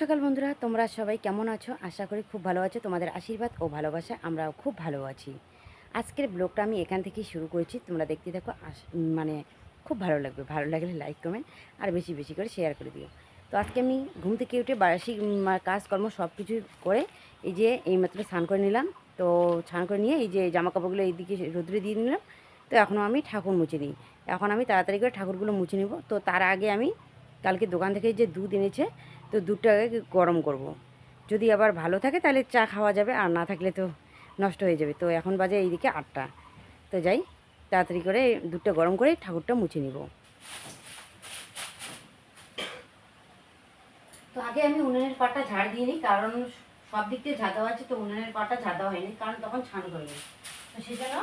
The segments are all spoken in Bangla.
সকাল বন্ধুরা, তোমরা সবাই কেমন আছো? আশা করি খুব ভালো আছো। তোমাদের আশীর্বাদ ও ভালোবাসা, আমরাও খুব ভালো আছি। আজকের ব্লগটা আমি এখান থেকেই শুরু করেছি। তোমরা দেখতে দেখো মানে খুব ভালো লাগবে। ভালো লাগলে লাইক কমেন্ট আর বেশি বেশি করে শেয়ার করে দিও। তো আজকে আমি ঘুম থেকে উঠে বার্ষিক কাজকর্ম সব কিছু করে এই যে এইমাত্র স্নান করে নিলাম। তো স্নান করে নিয়ে এই যে জামা কাপড়গুলো এইদিকে রোদ্রে দিয়ে নিলাম তো এখনও আমি ঠাকুর মুছে নিই। এখন আমি তাড়াতাড়ি করে ঠাকুরগুলো মুছে নিব। তো তার আগে আমি কালকে দোকান থেকে যে দুধ এনেছে তো দুধটা আগে গরম করব। যদি আবার ভালো থাকে তাহলে চা খাওয়া যাবে, আর না থাকলে তো নষ্ট হয়ে যাবে। তো এখন বাজে এইদিকে আটটা। তো যাই, তাড়াতাড়ি করে দুধটা গরম করে ঠাকুরটা মুছে নিব। তো আগে আমি উনুনের পাটটা ঝাড় দিয়ে নিই, কারণ সব দিক ঝাড় দেওয়া আছে তো উনুনের পাটটা দেওয়া হয়নি, কারণ তখন ছান করবে তো সেজন্য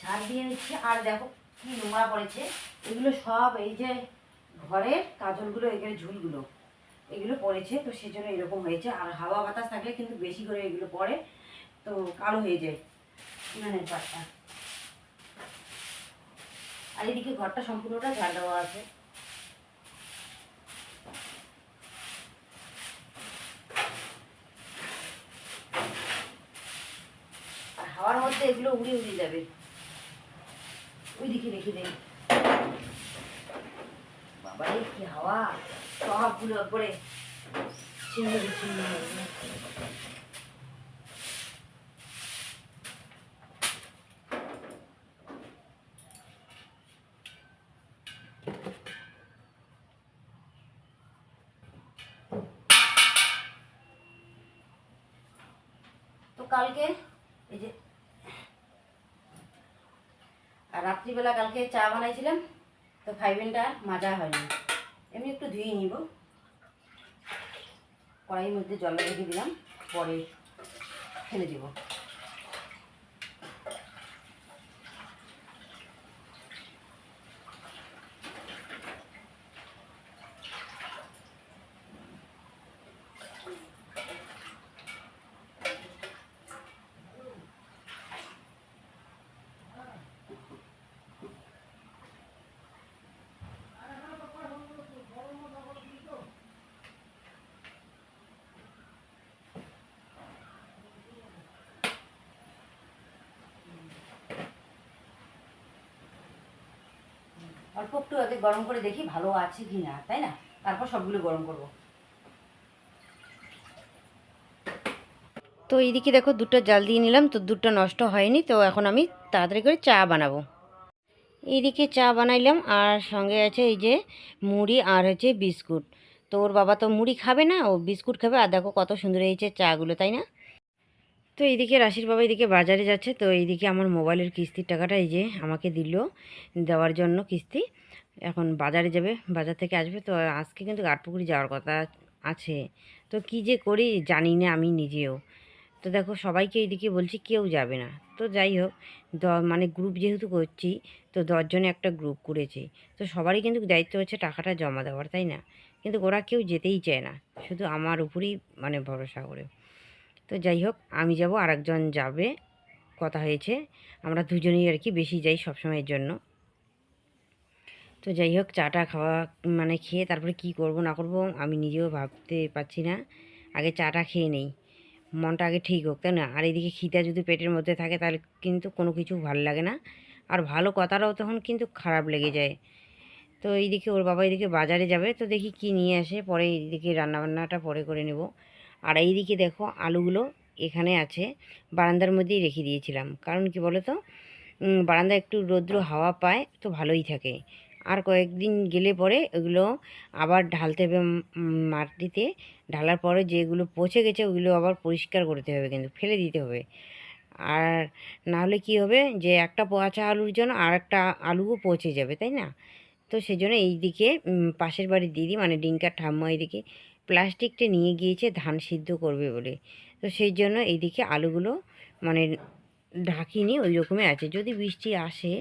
ঝাড় দিয়ে নিচ্ছি আর দেখো কি নোংরা পড়েছে। এগুলো সব এই যে ঘরের কাজলগুলো এখানে ঝুলগুলো, এগুলো পড়েছে। তো সেজন্য এরকম হয়েছে। আর হাওয়া বাতাস থাকলে কিন্তু বেশি করে এগুলো পড়ে। তো কালো হয়ে যায়। উনানের পাটটা। আর এদিকে ঘরটা সম্পূর্ণটা ঝাড় দেওয়া আছে। আর হাওয়ার মধ্যে এগুলো উড়ে উড়ে যাবে। ওই দিকে রেখে দেই। বাবা রে কি হাওয়া? সবগুলো একবারে বিচ্ছিন্ন তো কালকে এই যে আর রাত্রিবেলা কালকে চা বানাইছিলাম, তো ফাইভেনটা মাজা হয়নি। এমনি একটু ধুয়ে নিব। কড়াইয়ের মধ্যে জল রেখে দিলাম, পরে ফেলে দিব। অল্প একটু আগে গরম করে দেখি ভালো আছে কি না, তাই না? তারপর সবগুলো গরম করব। তো এইদিকে দেখো দুধটা জাল দিয়ে নিলাম, তো দুধটা নষ্ট হয়নি, তো এখন আমি তাড়াতাড়ি করে চা বানাবো। এইদিকে চা বানাইলাম, আর সঙ্গে আছে এই যে মুড়ি আর হচ্ছে বিস্কুট। তো ওর বাবা তো মুড়ি খাবে না, ও বিস্কুট খাবে, আর দেখো কত সুন্দর হয়েছে চাগুলো, তাই না? তো এইদিকে রাশির বাবা এইদিকে বাজারে যাচ্ছে, তো এইদিকে আমার মোবাইলের কিস্তির টাকাটা এই যে আমাকে দিল, দেওয়ার জন্য কিস্তি। এখন বাজারে যাবে, বাজার থেকে আসবে, তো আজকে কিন্তু আটপুকুরি যাওয়ার কথা আছে। তো কি যে করি জানি না আমি নিজেও। তো দেখো, সবাইকে এইদিকে বলছি কেউ যাবে না। তো যাই হোক, দ মানে গ্রুপ যেহেতু করছি, তো দশজনে একটা গ্রুপ করেছি। তো সবারই কিন্তু দায়িত্ব হচ্ছে টাকাটা জমা দেওয়ার, তাই না? কিন্তু ওরা কেউ যেতেই চায় না। শুধু আমার উপরেই মানে ভরসা করে। তো যাই হোক, আমি যাব, আরেকজন যাবে। কথা হয়েছে, আমরা দুজনেই আর কি বেশি যাই সবসময়ের জন্য। তো যাই হোক, চাটা খাওয়া মানে খেয়ে তারপরে কি করব, না করব, আমি নিজেও ভাবতে পারছি না। আগে চাটা খেয়ে নেই। মনটা আগে ঠিক হোক, তাই না? আর এদিকে খিদা যদি পেটের মধ্যে থাকে, তাহলে কিন্তু কোনো কিছু ভালো লাগে না। আর ভালো কথাটাও তখন কিন্তু খারাপ লেগে যায়। তো এইদিকে ওর বাবা এদিকে বাজারে যাবে, তো দেখি কি নিয়ে আসে, পরে এইদিকে রান্নাবান্নাটা পরে করে নেব। আর এইদিকে দেখো আলুগুলো এখানে আছে। বারান্দার মধ্যেই রেখে দিয়েছিলাম। কারণ কি বলো তো বারান্দা একটু রৌদ্র হাওয়া পায়, তো ভালোই থাকে। আর কয়েকদিন গেলে পরে ওগুলো আবার ঢালতে হবে মাটিতে। ঢালার পরে যেগুলো পচে গেছে, ওগুলো আবার পরিষ্কার করতে হবে কিন্তু, ফেলে দিতে হবে। আর না হলে কী হবে যে, একটা পচা আলুর জন্য আর একটা আলুও পচে যাবে, তাই না? তো সেই জন্য এইদিকে পাশের বাড়ির দিদি মানে ডিঙ্কার ঠাম্মা এইদিকে প্লাস্টিকটা নিয়ে গিয়েছে ধান সিদ্ধ করবে বলে। তো সেই জন্য এইদিকে আলুগুলো মানে ঢাকিনি ওই রকমই আছে। যদি বৃষ্টি আসে,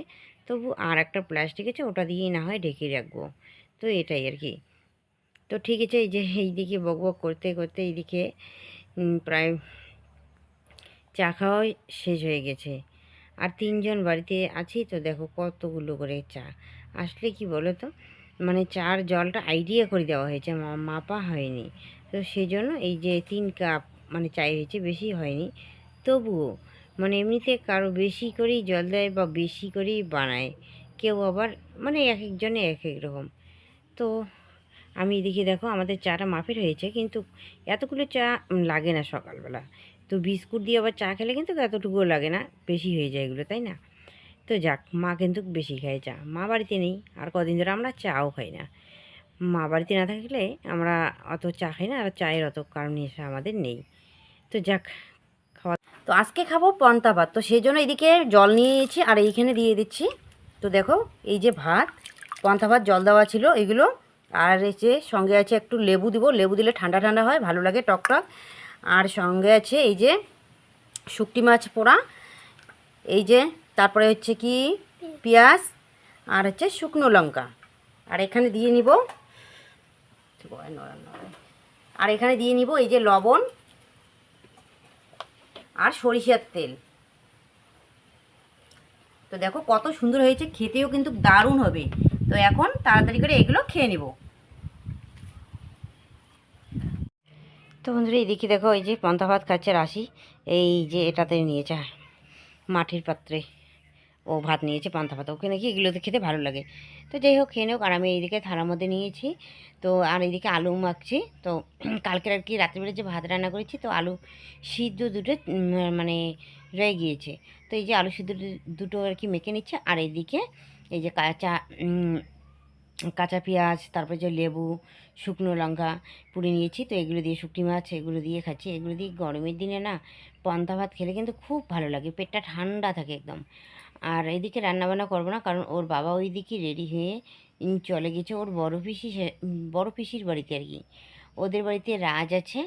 তবু আর একটা প্লাস্টিক আছে, ওটা দিয়েই না হয় ঢেকে রাখব। তো এটাই আর কি। তো ঠিক আছে, এই যে এইদিকে বক বক করতে করতে এইদিকে প্রায় চা খাওয়াই শেষ হয়ে গেছে। আর তিনজন বাড়িতে আছি, তো দেখো কতগুলো করে চা। আসলে কি বলো তো মানে চার জলটা আইডিয়া করে দেওয়া হয়েছে মাপা হয়নি। তো সেই জন্য এই যে তিন কাপ মানে চাই হয়েছে, বেশি হয়নি। তবুও মানে এমনিতে কারও বেশি করেই জল দেয় বা বেশি করেই বানায়, কেউ আবার মানে এক একজনে এক এক রকম। তো আমি দেখি দেখো, আমাদের চাটা মাপের হয়েছে, কিন্তু এতগুলো চা লাগে না সকালবেলা। তো বিস্কুট দিয়ে আবার চা খেলে কিন্তু এতটুকুও লাগে না, বেশি হয়ে যায় এগুলো, তাই না? তো যাক, মা কিন্তু বেশি খায় চা। মা বাড়িতে নেই, আর কদিন ধরে আমরা চাও খাই না। মা বাড়িতে না থাকলে আমরা অত চা খাই না, আর চায়ের অত কারণ এসে আমাদের নেই। তো যাক, খাওয়া তো আজকে খাব পন্তা ভাত। তো সেই জন্য এদিকে জল নিয়ে নিয়েছি, আর এইখানে দিয়ে দিচ্ছি। তো দেখো, এই যে ভাত, পন্তা ভাত জল দেওয়া ছিল এগুলো। আর যে সঙ্গে আছে একটু লেবু দিব। লেবু দিলে ঠান্ডা ঠান্ডা হয়, ভালো লাগে টক টক। আর সঙ্গে আছে এই যে শুকটি মাছ পোড়া। এই যে তারপরে হচ্ছে কি? পেঁয়াজ আর হচ্ছে শুকনো লঙ্কা। আর এখানে দিয়ে নিব আর এখানে দিয়ে নিব এই যে লবণ আর সরিষার তেল। তো দেখো কত সুন্দর হয়েছে, খেতেও কিন্তু দারুণ হবে। তো এখন তাড়াতাড়ি করে এগুলো খেয়ে নিব। তো বন্ধুরা, এদিকে দেখো এই যে পন্থা ভাত খাচ্ছে রাশি, এই যে এটাতে নিয়েছে মাটির পাত্রে। ও ভাত নিয়েছে, পান্তা ভাত ওকে নাকি এগুলোতে খেতে ভালো লাগে। তো যাই হোক, খেয়ে নেওক আর আমি এইদিকে থালার মধ্যে নিয়েছি। তো আর এইদিকে আলু মাখছি। তো কালকের আর কি রাত্রিবেলা যে ভাত রান্না করেছি, তো আলু সিদ্ধ দুটো মানে রয়ে গিয়েছে। তো এই যে আলু সিদ্ধ দুটো আর কি মেখে নিচ্ছে। আর এইদিকে এই যে কাঁচা কাঁচা পেঁয়াজ, তারপরে যে লেবু, শুকনো লঙ্কা পুড়ে নিয়েছি। তো এগুলো দিয়ে শুকটি মাছ, এগুলো দিয়ে খাচ্ছি। এগুলো দিয়ে গরমের দিনে না, পান্তা ভাত খেলে কিন্তু খুব ভালো লাগে। পেটটা ঠান্ডা থাকে একদম। আর এদিকে রান্নাবান্না করব না, কারণ ওর বাবা ওই দিকে রেডি হয়ে চলে গেছে। ওর বড় পিসি বড় পিসির বাড়িতে আর কি। ওদের বাড়িতে রাজ আছে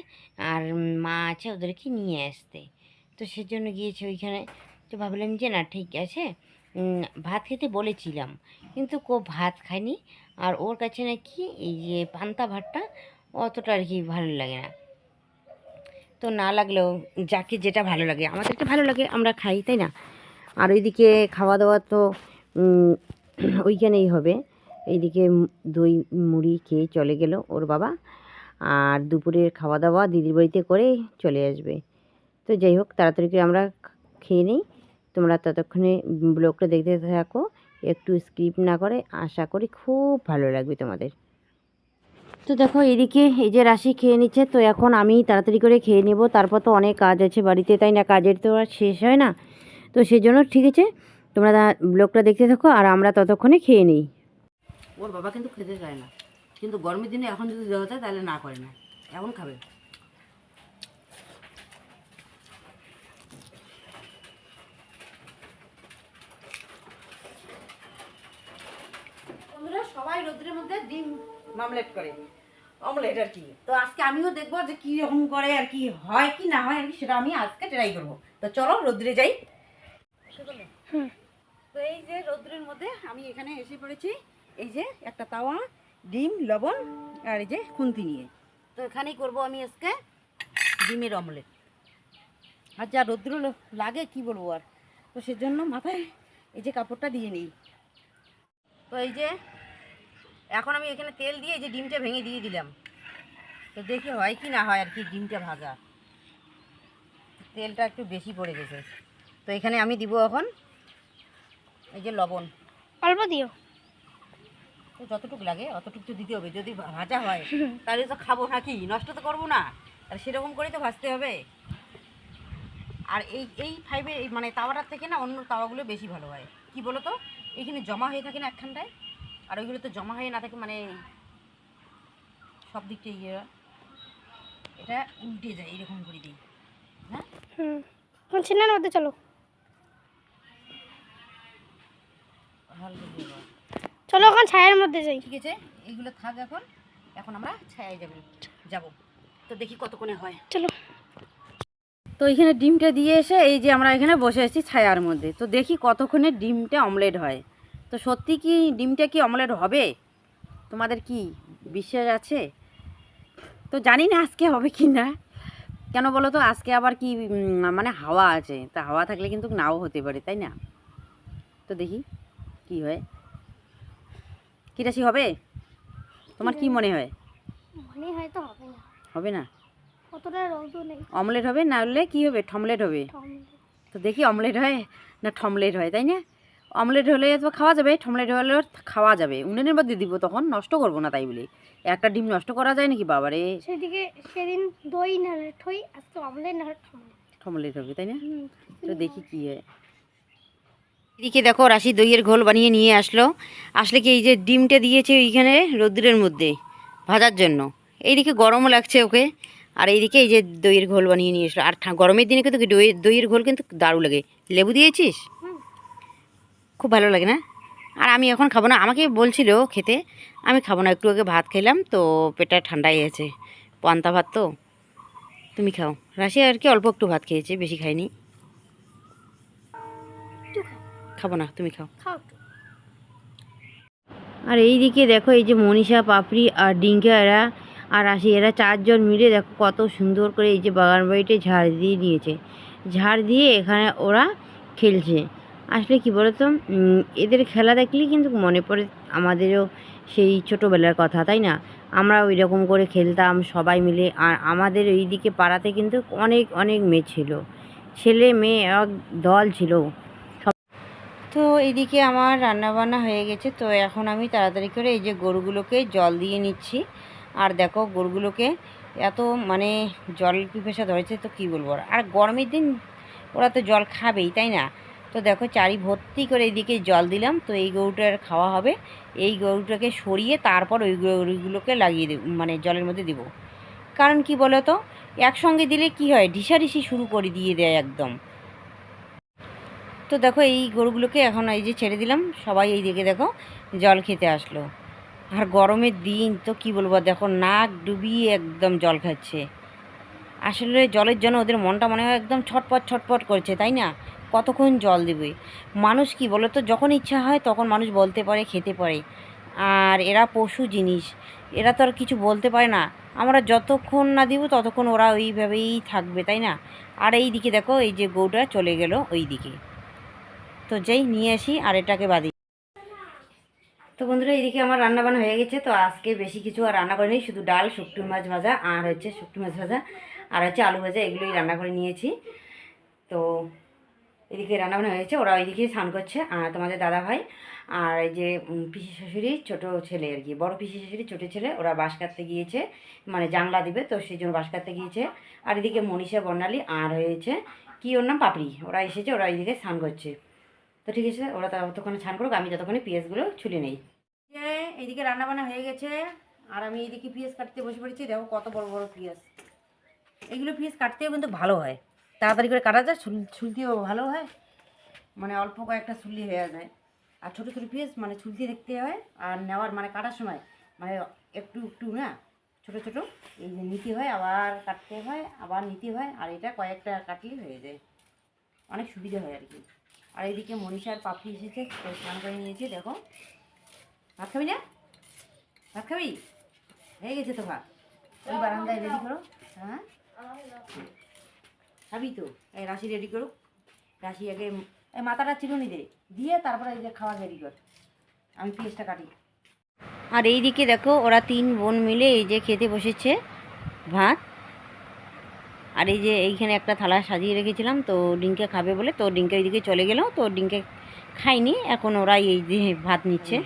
আর মা আছে ওদেরকে নিয়ে আসতে। তো সেজন্য গিয়েছে ওইখানে। তো ভাবলাম যে, না, ঠিক আছে। ভাত খেতে বলেছিলাম, কিন্তু কো ভাত খায়নি। আর ওর কাছে নাকি এই যে পান্তা ভাতটা অতটা আর কি ভালো লাগে না। তো না লাগলেও যাকে যেটা ভালো লাগে, আমাদেরকে ভালো লাগে, আমরা খাই, তাই না? আর ওইদিকে খাওয়া দাওয়া তো ওইখানেই হবে। এইদিকে দই মুড়ি খেয়ে চলে গেল ওর বাবা। আর দুপুরের খাওয়া দাওয়া দিদির বাড়িতে করে চলে আসবে। তো যাই হোক, তাড়াতাড়ি করে আমরা খেয়ে নিই। তোমরা ততক্ষণে ব্লগটা দেখতে থাকো। একটু স্কিপ না করে আশা করি খুব ভালো লাগবে তোমাদের। তো দেখো এদিকে এই যে রাশি খেয়ে নিচ্ছে। তো এখন আমি তাড়াতাড়ি করে খেয়ে নেব। তারপর তো অনেক কাজ আছে বাড়িতে, তাই না? কাজের তো আর শেষ হয় না। তো সেই জন্য ঠিক আছে তোমরা ব্লগটা দেখতে থাকো আর আমরা ততক্ষণে খেয়ে নিই। ওর বাবা কিন্তু খেতে চায় না। কিন্তু গরমের দিনে এখন যদি দেওয়া যায় তাহলে না করে না। এখন খাবে। সবাই রোদ্রের মধ্যে ডিম মামলেট করে। অমলেট আর কি। তো আজকে আমিও দেখব যে কি রকম করে আর কি হয় কি না হয় আর কি সেটা আমি আজকে ট্রাই করব। তো চলো রোদ্রে যাই। তো এই যে রোদ্রের মধ্যে আমি এখানে এসে পড়েছি এই যে একটা তাওয়া ডিম লবণ আর এই যে খুন্তি নিয়ে। তো এখানেই করব আমি আজকে ডিমের অমলেট। আর যা রোদ্র লাগে কি বলব আর। তো সেজন্য মাথায় এই যে কাপড়টা দিয়ে নিই। তো এই যে এখন আমি এখানে তেল দিয়ে এই যে ডিমটা ভেঙে দিয়ে দিলাম। তো দেখি হয় কি না হয় আর কি ডিমটা ভাজা। তেলটা একটু বেশি পড়ে গেছে। তো এখানে আমি দিব এখন এই যে লবণ। অল্প দিও। তো যতটুকু লাগে অতটুকু তো দিতে হবে। যদি ভাজা হয় তাহলে তো খাব নাকি? নষ্ট তো করব না। আর সেরকম করেই তো ভাজতে হবে। আর এই এই ফাইভের এই মানে তাওয়াটার থেকে না অন্য তাওয়াগুলো বেশি ভালো হয়। কি বলো তো এখানে জমা হয়ে থাকে না একখানটায়। আর ওইগুলো তো জমা হয়ে না থাকে মানে সব দিক থেকে ইয়ে। এটা উল্টে যায় এরকম করে দিই। হ্যাঁ? ছিলেন মধ্যে চলো হালকা দিয়ে দাও। চলো এখন ছায়ার মধ্যে যাই। ঠিক আছে এইগুলো থাক এখন। এখন আমরা ছায়ায় যাব যাব। তো দেখি কতক্ষণে হয়। চলো। তো এখানে ডিমটা দিয়ে এসে এই যে আমরা এখানে বসে আছি ছায়ার মধ্যে। তো দেখি কতক্ষণে ডিমটা অমলেট হয়। তো সত্যি কি ডিমটা কি অমলেট হবে? তোমাদের কি বিশ্বাস আছে? তো জানি না আজকে হবে কি না। কেন বলো তো আজকে আবার কি মানে হাওয়া আছে। তা হাওয়া থাকলে কিন্তু নাও হতে পারে তাই না? তো দেখি। কি হয়? কি রাশি হবে? তোমার কি মনে হয়? মনে হয় তো হবে না। হবে না? কতটা রোদও নেই। অমলেট হবে না হলে কি হবে? ঠমলেট হবে। তো দেখি অমলেট হয় না ঠমলেট হয় তাই না? অমলেট হলে তো খাওয়া যাবে ঠমলেট হলে খাওয়া যাবে। উনুনের মধ্যে দিব তখন নষ্ট করব না তাই বলে। একটা ডিম নষ্ট করা যায় নাকি বাবারে? সেদিকে সেদিন দই না ঠই আজকে অমলেট না ঠমলেট হবে তাই না? তো দেখি কি হয়। এদিকে দেখো রাশি দইয়ের ঘোল বানিয়ে নিয়ে আসলো। আসলে কি এই যে ডিমটা দিয়েছে এইখানে রোদ্রের মধ্যে ভাজার জন্য। এইদিকে গরমও লাগছে ওকে। আর এইদিকে এই যে দইয়ের ঘোল বানিয়ে নিয়ে আসলো। আর গরমের দিনে কিন্তু দই দইয়ের ঘোল কিন্তু দারু লাগে। লেবু দিয়েছিস? খুব ভালো লাগে না? আর আমি এখন খাব না। আমাকে বলছিল খেতে, আমি খাব না। একটু আগে ভাত খেলাম তো পেটটা ঠান্ডা হয়ে গেছে পান্তা ভাত তো। তুমি খাও। রাশি আর কি অল্প একটু ভাত খেয়েছে, বেশি খাইনি। খাব না তুমি খাও। খাও আর এই দিকে দেখো এই যে মনীষা পাপড়ি আর ডিঙ্কা এরা আর আসি এরা চারজন মিলে দেখো কত সুন্দর করে এই যে বাগান বাড়িতে ঝাড় দিয়ে নিয়েছে। ঝাড় দিয়ে এখানে ওরা খেলছে। আসলে কি বলতো এদের খেলা দেখলেই কিন্তু মনে পড়ে আমাদেরও সেই ছোটোবেলার কথা তাই না? আমরা ওই রকম করে খেলতাম সবাই মিলে আর আমাদের এই দিকে পাড়াতে কিন্তু অনেক অনেক মেয়ে ছিল। ছেলে মেয়ে এক দল ছিল। তো এদিকে আমার রান্নাবান্না হয়ে গেছে। তো এখন আমি তাড়াতাড়ি করে এই যে গরুগুলোকে জল দিয়ে নিচ্ছি। আর দেখো গরুগুলোকে এত মানে জল পিপাসা ধরেছে তো কী বলব আর। আর গরমের দিন ওরা তো জল খাবেই, তাই না? তো দেখো চারি ভর্তি করে এদিকে জল দিলাম। তো এই গরুটার খাওয়া হবে। এই গরুটাকে সরিয়ে তারপর ওই গরুগুলোকে লাগিয়ে দেব মানে জলের মধ্যে দেবো। কারণ কি বলো তো একসঙ্গে দিলে কি হয়? ঢিসাঢিসি শুরু করে দিয়ে দেয় একদম। তো দেখো এই গরুগুলোকে এখন এই যে ছেড়ে দিলাম, সবাই এই দিকে দেখো জল খেতে আসলো। আর গরমের দিন তো কি বলব, দেখো নাক ডুবিয়ে একদম জল খাচ্ছে। আসলে জলের জন্য ওদের মনটা মনে হয় একদম ছটপট ছটপট করছে, তাই না? কতক্ষণ জল দেবে? মানুষ কি বলো তো যখন ইচ্ছা হয় তখন মানুষ বলতে পারে, খেতে পারে। আর এরা পশু জিনিস, এরা তো আর কিছু বলতে পারে না। আমরা যতক্ষণ না দিব ততক্ষণ ওরা ওইভাবেই থাকবে, তাই না? আর এই দিকে দেখো, এই যে গৌটা চলে গেল ওই দিকে তো যেই নিয়ে আসি আর এটাকে বাদি তো বন্ধুরা এইদিকে আমার রান্না বান্না হয়ে গেছে। তো আজকে বেশি কিছু আর রান্না করিনি, শুধু ডাল শুকটি মাছ ভাজা আর হচ্ছে শুকটি মাছ ভাজা আর হচ্ছে আলু ভাজা, এগুলোই রান্না করে নিয়েছি। তো এদিকে রান্না বান্না হয়েছে ওরা ওইদিকে স্নান করছে আর তোমাদের দাদা ভাই আর এই যে পিসি শাশুড়ি, ছোট ছেলে আর কি, বড় পিসি শাশুড়ি, ছোটো ছেলে, ওরা বাঁশ কাটতে গিয়েছে মানে জাংলা দিবে, তো সেই জন্য বাঁশ কাটতে গিয়েছে। আর এদিকে মনীষা, বর্ণালী আর হয়েছে, কি ওর নাম? পাপড়ি। ওরা এসেছে, ওরা এইদিকে স্নান করছে। তো ঠিক আছে, ওরা ততক্ষণে স্নান করুক, আমি যতক্ষণে পেঁয়াজগুলো ছুলে নেই। এইদিকে রান্না বান্না হয়ে গেছে, আর আমি এইদিকে পিঁয়াজ কাটতে বসে পড়েছি, দেখো কত বড় বড় পিঁয়াজ। এইগুলো পিঁয়াজ কাটতেও কিন্তু ভালো হয়, তাড়াতাড়ি করে কাটা যায়, ছুল- ছুলতেও ভালো হয় মানে অল্প কয়েকটা ছুলি হয়ে যায়। আর ছোটো ছোটো পিস মানে ছুলতে দেখতে হয়, আর নেওয়ার মানে কাটার সময় মানে একটু একটু না, ছোটো ছোটো এই যে নিতে হয়, আবার কাটতে হয়, আবার নিতে হয়, আর এটা কয়েকটা কাটলেই হয়ে যায়। অনেক সুবিধা হয় আর কি। আর এইদিকে মনীষার পাপড়ি এসেছে স্নান করে নিয়েছে, দেখো। ভাত খাবি না? ভাত খাবি? হয়ে গেছে তো ভাত। ওই বারান্দায় রেডি করো। হ্যাঁ? খাবি তো। এই রাশি রেডি করুক। রাশি আগে এই মাথাটা চিরুনি দে। দিয়ে তারপরে এই যে খাওয়া রেডি কর। আমি পেঁয়াজটা কাটি। আর এই দিকে দেখো, ওরা তিন বোন মিলে এই যে খেতে বসেছে ভাত। আর এই যে এইখানে একটা থালা সাজিয়ে রেখেছিলাম তো ডিঙ্কে খাবে বলে তো ডিঙ্কে ওইদিকে চলে গেল তো ডিঙ্কে খাইনি এখন ওরা এই যে ভাত নিচ্ছে।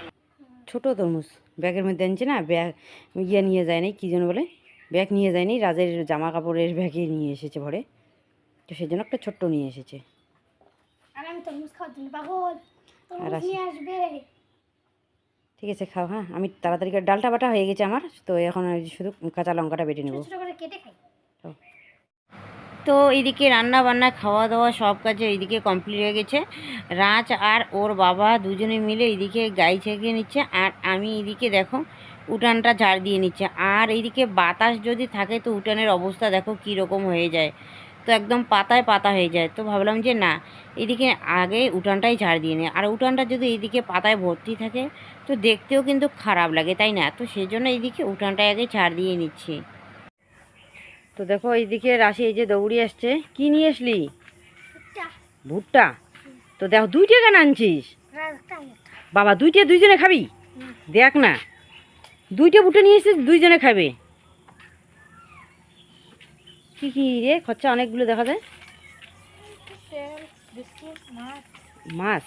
ছোট তরমুজ ব্যাগের মধ্যে আনছে না ব্যাগ ইয়ে নিয়ে যায়নি কী যেন বলে ব্যাগ নিয়ে যায়নি রাজের জামা কাপড়ের ব্যাগে নিয়ে এসেছে ভরে তো সেই জন্য একটা ছোট্ট নিয়ে এসেছে। ঠিক আছে খাও হ্যাঁ আমি তাড়াতাড়ি ডালটা বাটা হয়ে গেছে আমার তো এখন ওই শুধু কাঁচা লঙ্কাটা বেটে নেব। কেটে খাই। তো এদিকে রান্না বান্না খাওয়া দাওয়া সব কাজে এইদিকে কমপ্লিট হয়ে গেছে। রাজ আর ওর বাবা দুজনে মিলে এদিকে গাই ছেঁকে নিচ্ছে আর আমি এদিকে দেখো উঠানটা ঝাড় দিয়ে নিচ্ছে। আর এইদিকে বাতাস যদি থাকে তো উঠানের অবস্থা দেখো কী রকম হয়ে যায়। তো একদম পাতায় পাতা হয়ে যায়। তো ভাবলাম যে না, এদিকে আগে উঠানটাই ঝাড় দিয়ে নিই আর উঠানটা যদি এদিকে পাতায় ভর্তি থাকে তো দেখতেও কিন্তু খারাপ লাগে, তাই না? তো সেই জন্য এদিকে উঠানটাই আগে ঝাড় দিয়ে নিচ্ছি। তো দেখো এইদিকে রাশি এই যে দৌড়ি আসছে। কি নিয়ে আসলি? ভুট্টা। তো দেখো দুইটা কেন আনছিস? বাবা দুইটা দুইজনে খাবি? দেখ না। দুইটা ভুট্টা নিয়ে এসেছিস দুইজনে খাবে। কি কি রে? খরচা অনেকগুলো দেখা যায়। মাছ মাছ।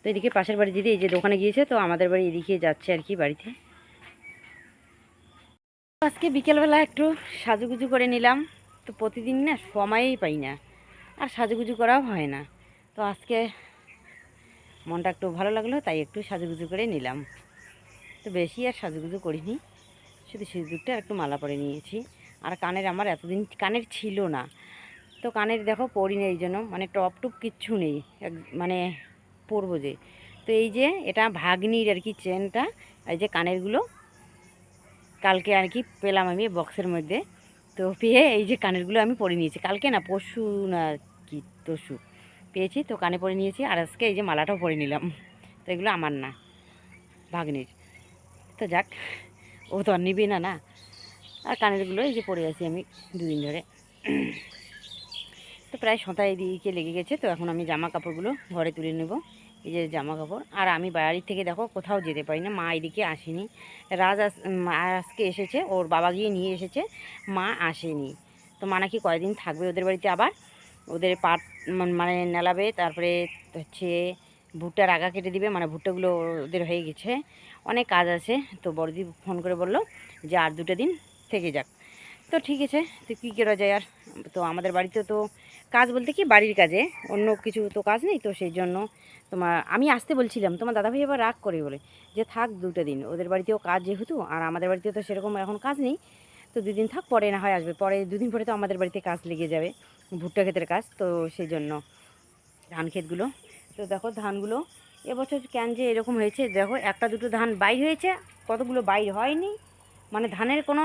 তো এদিকে পাশের বাড়ি দিদি এই যে দোকানে গিয়েছে তো আমাদের বাড়ি এদিকে যাচ্ছে আর কি বাড়িতে। আজকে বিকেলবেলা একটু সাজুগুজু করে নিলাম। তো প্রতিদিন না সময়ই পাই না। আর সাজুগুজু করাও হয় না। তো আজকে মনটা একটু ভালো লাগল, তাই একটু সাজুগুজু করে নিলাম। তো বেশি আর সাজুগুজু করিনি। শুধু সিঁদুরটা একটু মালা পরে নিয়েছি। আর কানের আমার এতদিন কানের ছিল না। তো কানের দেখো পরি নেই জন্য মানে টপ টুপ কিচ্ছু নেই। মানে পরবো যে। তো এই যে এটা ভাগ্নির আর কি চেনটা, এই যে কানেরগুলো কালকে আর কি পেলাম আমি বক্সের মধ্যে। তো পেয়ে এই যে কানেরগুলো আমি পরে নিয়েছি। কালকে না পরশু না কি তরশু পেয়েছি, তো কানে পরে নিয়েছি আর আজকে এই যে মালাটাও পরে নিলাম। তো এগুলো আমার না, ভাগ্নির। তো যাক, ও তো আর নিবে না না। আর কানেরগুলো এই যে পরে আছি আমি দুদিন ধরে। তো প্রায় সন্ধ্যা এদিকে লেগে গেছে, তো এখন আমি জামা কাপড়গুলো ঘরে তুলে নেব। এই যে জামা কাপড় আর আমি বাড়ি থেকে দেখো কোথাও যেতে পারি না, মা এদিকে আসেনি। রাজ আজকে এসেছে, ওর বাবা গিয়ে নিয়ে এসেছে, মা আসেনি। তো মা নাকি কয়দিন থাকবে ওদের বাড়িতে আবার। ওদের পাট মানে নেলাবে, তারপরে হচ্ছে ভুট্টার আগা কেটে দিবে মানে ভুট্টাগুলো ওদের হয়ে গেছে। অনেক কাজ আছে, তো বড়দি ফোন করে বলল যে আর দুটো দিন থেকে যাক। তো ঠিক আছে, তো কী করা যায় আর? তো আমাদের বাড়িতে তো কাজ বলতে কি, বাড়ির কাজে। অন্য কিছু তো কাজ নেই, তো সেই জন্য তোমার, আমি আসতে বলছিলাম, তোমার দাদাভাই আবার রাগ করে বলে যে, থাক দুটো দিন, ওদের বাড়িতেও কাজ যেহেতু, আর আমাদের বাড়িতে তো সেরকম এখন কাজ নেই, তো দুদিন থাক, পরে না হয় আসবে। পরে, দুদিন পরে তো আমাদের বাড়িতে কাজ লেগে যাবে, ভুট্টা ক্ষেতের কাজ, তো সেই জন্য ধান ক্ষেতগুলো। তো দেখো ধানগুলো, এবছর কেন যে এরকম হয়েছে, দেখো একটা দুটো ধান বাইর হয়েছে, কতগুলো বাইর হয়নি মানে ধানের কোনো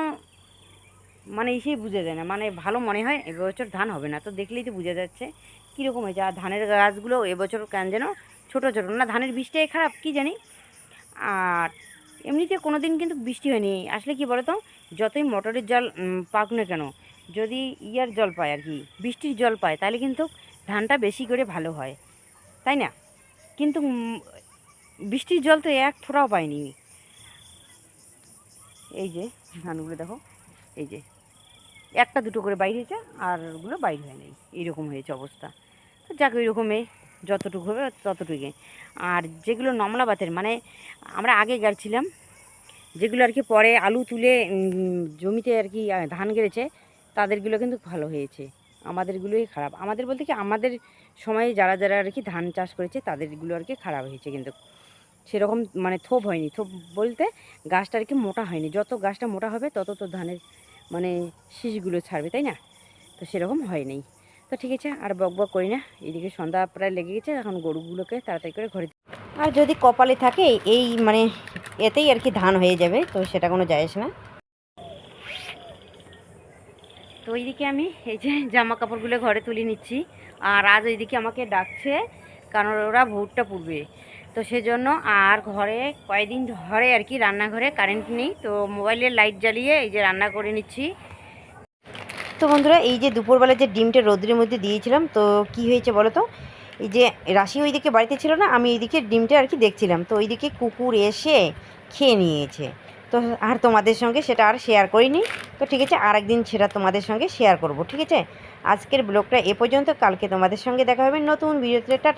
মানে ইসেই বুঝে যায় না। মানে ভালো মনে হয়, এবছর ধান হবে না। তো দেখলেই তো বোঝা যাচ্ছে কীরকম হয়েছে। আর ধানের গাছগুলো এবছর কেন যেন ছোটো ছোটো না, ধানের বীজটাই খারাপ, কি জানি? আর এমনিতে কোনো দিন কিন্তু বৃষ্টি হয়নি। আসলে কি বলো তো যতই মোটরের জল পাক না কেন, যদি ইয়ার জল পায় আর কি, বৃষ্টির জল পায়, তাহলে কিন্তু ধানটা বেশি করে ভালো হয়। তাই না? কিন্তু বৃষ্টির জল তো এক ফোঁটাও পায়নি এই যে ধানগুলো দেখো। এই যে, একটা দুটো করে বাইর হয়েছে আর ওগুলো বাইর হয় নাই এইরকম হয়েছে অবস্থা। তো যাক ওই রকমে যতটুকু হবে ততটুকুই। আর যেগুলো নমলা বাতের মানে আমরা আগে গেছিলাম যেগুলো আর কি পরে আলু তুলে জমিতে আর কি ধান গেড়েছে, তাদেরগুলো কিন্তু ভালো হয়েছে। আমাদেরগুলোই খারাপ। আমাদের বলতে কি, আমাদের সময়ে যারা যারা আর কি ধান চাষ করেছে, তাদেরগুলো আর কি খারাপ হয়েছে কিন্তু। সেরকম মানে থোপ হয়নি। থোপ বলতে গাছটা আর কি মোটা হয়নি। যত গাছটা মোটা হবে তত তো ধানের মানে শীষগুলো ছাড়বে তাই না? তো সেরকম হয় নাই। তো ঠিক আছে আর বক বক করি না। এদিকে সন্ধ্যা প্রায় লেগে গেছে এখন গরুগুলোকে তাড়াতাড়ি করে ঘরে আর যদি কপালে থাকে এই মানে এতেই আর কি ধান হয়ে যাবে তো সেটা কোনো যায় না। তো ওইদিকে আমি এই যে জামা কাপড়গুলো ঘরে তুলে নিচ্ছি আর আজ ওইদিকে আমাকে ডাকছে কারণ ওরা ভোটটা পুড়বে। তো সেজন্য আর ঘরে কয়েকদিন ধরে আর কি রান্নাঘরে কারেন্ট নেই, তো মোবাইলের লাইট জ্বালিয়ে এই যে রান্না করে নিচ্ছি। তো বন্ধুরা, এই যে দুপুরবেলা যে ডিমটা রোদ্রের মধ্যে দিয়েছিলাম, তো কি হয়েছে বলো তো? এই যে রাশি ওইদিকে বাড়িতে ছিল না, আমি এইদিকে ডিমটা আর কি দেখছিলাম। তো ওইদিকে কুকুর এসে খেয়ে নিয়েছে। তো আর তোমাদের সঙ্গে সেটা আর শেয়ার করিনি। তো ঠিক আছে আর একদিন সেটা তোমাদের সঙ্গে শেয়ার করব, ঠিক আছে? আজকের ব্লগটা এ পর্যন্ত, কালকে তোমাদের সঙ্গে দেখা হবে নতুন ভিডিওতে টাটা!